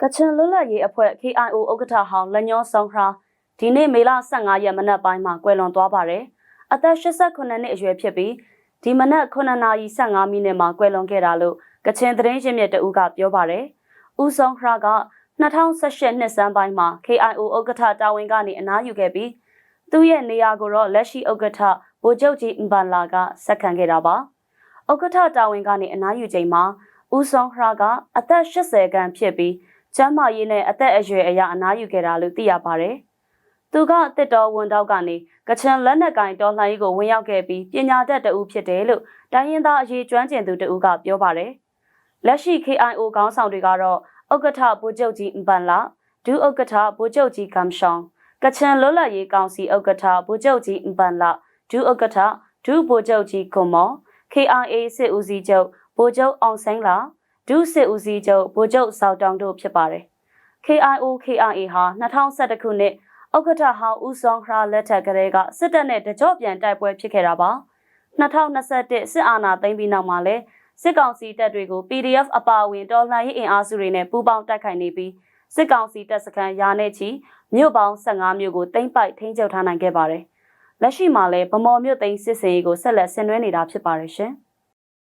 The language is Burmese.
ကချင်လွတ်လပ်ရေးအဖွဲ့ KIO ဥက္ကဋ္ဌဟောင်းလက်ညောဆောင်ခရာဒီနေ့မေလ15ရက်မနက်ပိုင်းမှာကွယ်လွန်သွားပါတယ်။အသက်89နှစ်အရွယ်ဖြစ်ပြီးဒီမနက်9:15မိနစ်မှာကွယ်လွန်ခဲ့တာလို့ကချင်သတင်းရင်းမြစ်တအူးကပြောပါတယ်။ဦးဆောင်ခရာက2018နှစ်စန်းပိုင်းမှာ KIO ဥက္ကဋ္ဌတာဝန်ကနေအနားယူခဲ့ပြီးသူ့ရဲ့နေရာကိုတော့လက်ရှိဥက္ကဋ္ဌဗိုလ်ချုပ်ကြီးအင်ဘန်လာကဆက်ခံခဲ့တာပါ။ဥက္ကဋ္ဌတာဝန်ကနေအနားယူချိန်မှာဦးဆောင်ခရာကအသက်80ခန့်ဖြစ်ပြီး ကျမ်းမာရေးနဲ့အသက်အရွယ်အရအနားယူခဲ့တာလို့သိရပါတယ်။သူကအသက်တော်ဝန်တောက်ကနေကချင်လက်နက်ကင်တော်လှန်ရေးကိုဝင်ရောက်ခဲ့ပြီးပညာတတ်တဦးဖြစ်တယ်လို့တိုင်းရင်းသားအရေးကျွမ်းကျင်သူတဦးကပြောပါတယ်။လက်ရှိ KIO ခေါင်းဆောင်တွေကတော့ဥက္ကဋ္ဌဗိုလ်ချုပ်ကြီးအင်ပန်လာဒုဥက္ကဋ္ဌဗိုလ်ချုပ်ကြီးကမ်ရှောင်းကချင်လွတ်လပ်ရေးကောင်စီဥက္ကဋ္ဌဗိုလ်ချုပ်ကြီးအင်ပန်လာဒုဥက္ကဋ္ဌဒုဗိုလ်ချုပ်ကြီးကွန်မော် KIA စစ်ဦးစီးချုပ်ဗိုလ်ချုပ်အောင်ဆိုင်လာ ဒုစစ်ဦးစီးချုပ်ဗိုလ်ချုပ်စောက်တောင်တို့ဖြစ်ပါတယ်။ KIO KIA ဟာ2011ခုနှစ်ဥက္ကဋ္ဌဟောင်းဦးစောခရာလက်ထက်ကလေးကစစ်တပ်နဲ့တကြော့ပြန်တိုက်ပွဲဖြစ်ခဲ့တာပါ2021စစ်အာဏာသိမ်းပြီးနောက်မှာလဲစစ်ကောင်စီတပ်တွေကို PDF အပါအဝင်တော်လှန်ရေးအင်အားစုတွေနဲ့ပူးပေါင်းတိုက်ခိုက်နေပြီးစစ်ကောင်စီတပ်စခန်းရာနဲ့ချီမြို့ပေါင်း15မြို့ကိုတင်ပိုက်ထိန်းချုပ်ထားနိုင်ခဲ့ပါတယ်လက်ရှိမှာလဲဗမော်မြို့သိမ်းစစ်စင်ရေးကိုဆက်လက်ဆင်နွှဲနေတာဖြစ်ပါတယ်ရှင်